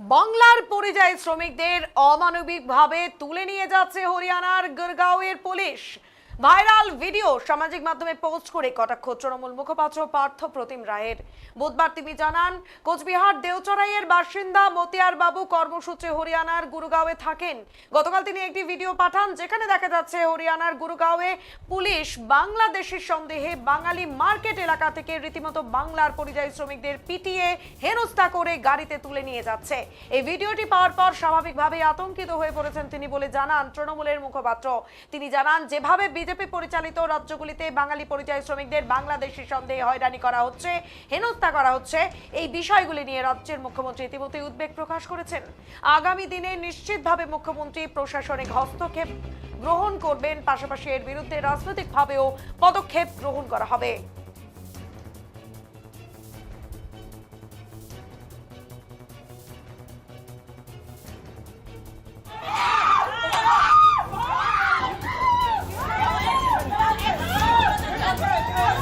বাংলার পরিযায়ী শ্রমিকদের অমানবিকভাবে তুলে নিয়ে যাচ্ছে হরিয়ানার গুরগাঁওয়ের পুলিশ। ভাইরাল ভিডিও সামাজিক মাধ্যমে পোস্ট করে কটাক্ষ। তৃণমূল মুখপাত্র পার্থ প্রতিম রায়ের। বুধবার তিনি জানান, কোচবিহার দেওচড়াইয়ের বাসিন্দা মতিয়ার বাবু কর্মসূত্রে হরিয়ানার গুরুগাঁওয়ে থাকেন। গতকাল তিনি একটি ভিডিও পাঠান যেখানে দেখা যাচ্ছে হরিয়ানার গুরুগাঁওয়ে পুলিশ বাংলাদেশের সন্দেহে বাঙালি মার্কেট এলাকা থেকে রীতিমতো বাংলার পরিযায়ী শ্রমিকদের পিটিয়ে হেনস্থা করে গাড়িতে তুলে নিয়ে যাচ্ছে। এই ভিডিওটি পাওয়ার পর স্বাভাবিকভাবে আতঙ্কিত হয়ে পড়েছেন তিনি বলে জানান তৃণমূলের মুখপাত্র। তিনি জানান, যেভাবে বিজেপি পরিচালিত রাজ্যগুলিতে বাঙালি পরিযায়ী শ্রমিকদের বাংলাদেশি সন্দেহে হয়রানি করা হচ্ছে হেনত্যা করা হচ্ছে। এই বিষয়গুলি নিয়ে রাজ্যের মুখ্যমন্ত্রী ইতিমধ্যে উদ্বেগ প্রকাশ করেছেন। আগামী দিনে নিশ্চিতভাবে মুখ্যমন্ত্রী প্রশাসনিক হস্তক্ষেপ গ্রহণ করবেন, পাশাপাশি এর বিরুদ্ধে রাজনৈতিকভাবেও পদক্ষেপ গ্রহণ করা হবে।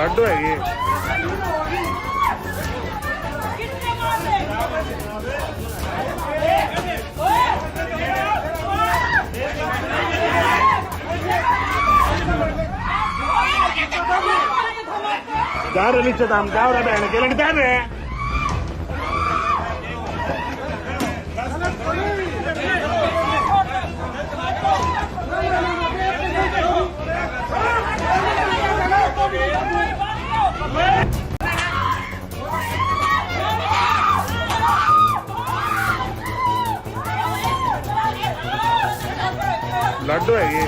लड्डू तो है ये। जा रहे नीचे दाम जा रहा बहन? के लिए जा रहे हैं? ಲಡ್ಡು ಹೇಗೆ?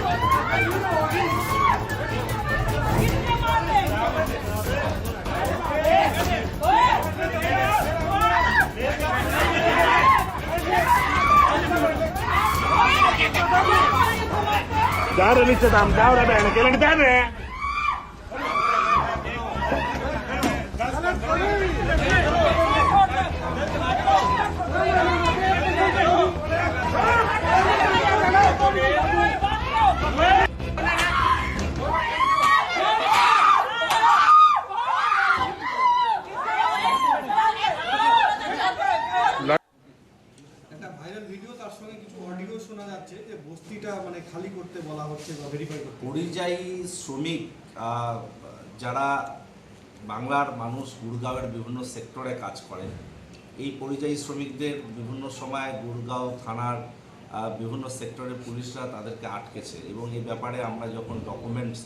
ದಾರ ನಿಚ್ಚ ದಾಮ್ ದಾವ್ರ ಬೇಡ ಕೆಲಂಗ್ ದಾನೆ ভাইরাল ভিডিও তার সঙ্গে কিছু অডিও শোনা যাচ্ছে যে বস্তিটা মানে খালি করতে বলা হচ্ছে বা ভেরিফাই করতে। পরিযায়ী শ্রমিক যারা বাংলার মানুষ গুড়গাঁওয়ের বিভিন্ন সেক্টরে কাজ করেন এই পরিযায়ী শ্রমিকদের বিভিন্ন সময় গুড়গাঁও থানার বিভিন্ন সেক্টরের পুলিশরা তাদেরকে আটকেছে এবং এই ব্যাপারে আমরা যখন ডকুমেন্টস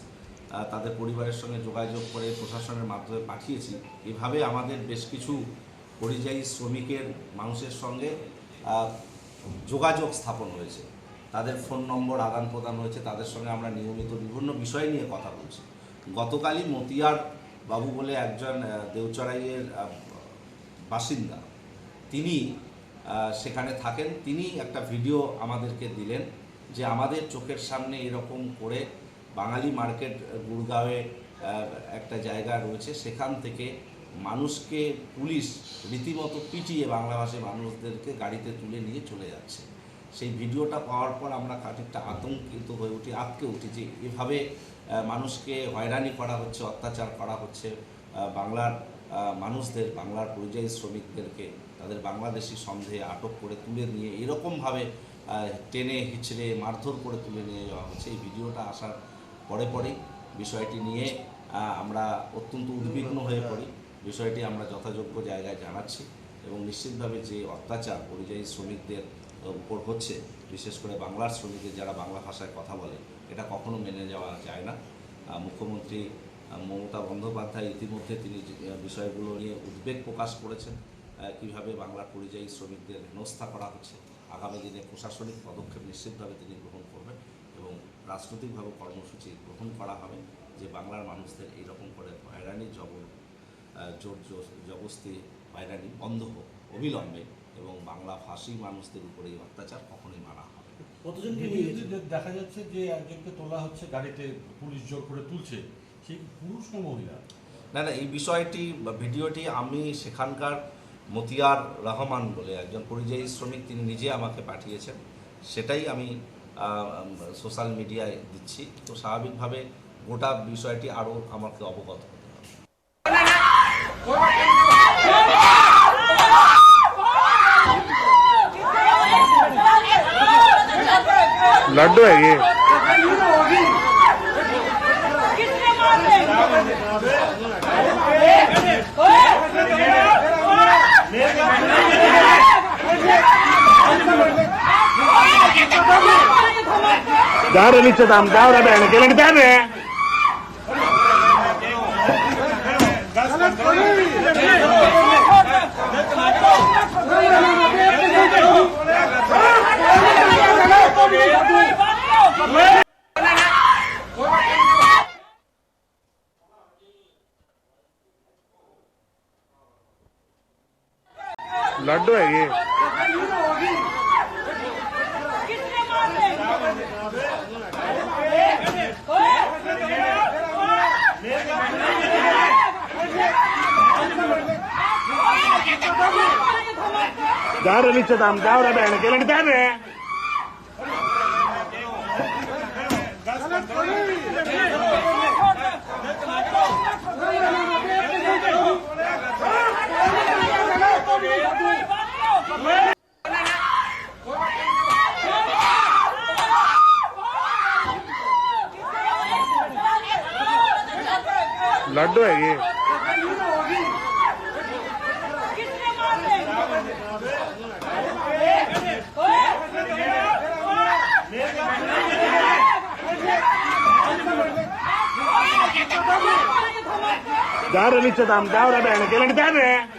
তাদের পরিবারের সঙ্গে যোগাযোগ করে প্রশাসনের মাধ্যমে পাঠিয়েছি, এভাবে আমাদের বেশ কিছু পরিযায়ী শ্রমিকের, মানুষের সঙ্গে যোগাযোগ স্থাপন হয়েছে। তাদের ফোন নম্বর, আদান প্রদান হয়েছে। তাদের সঙ্গে আমরা নিয়মিত বিভিন্ন বিষয় নিয়ে কথা বলছি। গতকালই মতিয়ার বাবু বলে একজন দেওচড়াইয়ের বাসিন্দা। তিনি সেখানে থাকেন। তিনি একটা ভিডিও আমাদেরকে দিলেন যে আমাদের চোখের সামনে এরকম করে বাঙালি মার্কেট গুড়গাঁওয়ে একটা জায়গা রয়েছে। সেখান থেকে মানুষকে পুলিশ রীতিমতো পিটিয়ে বাংলাভাষী মানুষদেরকে গাড়িতে তুলে নিয়ে চলে যাচ্ছে। সেই ভিডিওটা পাওয়ার পর আমরা খানিকটা আতঙ্কিত হয়ে উঠি আটকে উঠি যে এভাবে মানুষকে হয়রানি করা হচ্ছে, অত্যাচার করা হচ্ছে বাংলার মানুষদের, বাংলার পরিযায়ী শ্রমিকদেরকে, তাদের বাংলাদেশি সন্দেহে আটক করে তুলে নিয়ে এরকমভাবে টেনে, হিচড়ে, মারধর করে তুলে নিয়ে যাওয়া হচ্ছে। এই ভিডিওটা আসার পরে পরেই বিষয়টি নিয়ে আমরা অত্যন্ত উদ্বিগ্ন হয়ে পড়ি। বিষয়টি আমরা যথাযোগ্য জায়গায় জানাচ্ছি এবং নিশ্চিতভাবে যে অত্যাচার পরিযায়ী শ্রমিকদের উপর হচ্ছে, বিশেষ করে বাংলার শ্রমিকদের যারা বাংলা ভাষায় কথা বলে, এটা কখনো মেনে যাওয়া যায় না। মুখ্যমন্ত্রী মমতা বন্দ্যোপাধ্যায় ইতিমধ্যে তিনি বিষয়গুলো নিয়ে উদ্বেগ প্রকাশ করেছেন কীভাবে বাংলার পরিযায়ী শ্রমিকদের হেনস্থা করা হচ্ছে, আগামী দিনে প্রশাসনিক পদক্ষেপ নিশ্চিতভাবে তিনি গ্রহণ করবেন এবং রাজনৈতিকভাবে কর্মসূচি গ্রহণ করা হবে, যে বাংলার মানুষদের এইরকম করে হয়রানি, জবর জোর জোর- জবস্তি হয়রানি বন্ধ হোক অবিলম্বে এবং বাংলা ভাষী মানুষদের উপরে এই অত্যাচার কখনোই মানা হবে যে- দেখা যাচ্ছে যে একজনকে তোলা হচ্ছে গাড়িতে পুলিশ জোর করে তুলছে। সেই পুরুষ না মহিলা? না না এই বিষয়টি বা ভিডিওটি আমি সেখানকার মতিয়ার রহমান বলে একজন পরিযায়ী শ্রমিক তিনি নিজে আমাকে পাঠিয়েছেন। সেটাই আমি সোশ্যাল মিডিয়ায় দিচ্ছি। তো স্বাভাবিকভাবে গোটা বিষয়টি আরও আমাকে অবগত लड्डू है ये। जा रे नीचे दाम जाओ रे बहन के लगता है लड्डू है ये। जा नीचे दाम जा रहा के लड़ जा रहे। नीचे दाम जाओ रे बहन के लगता है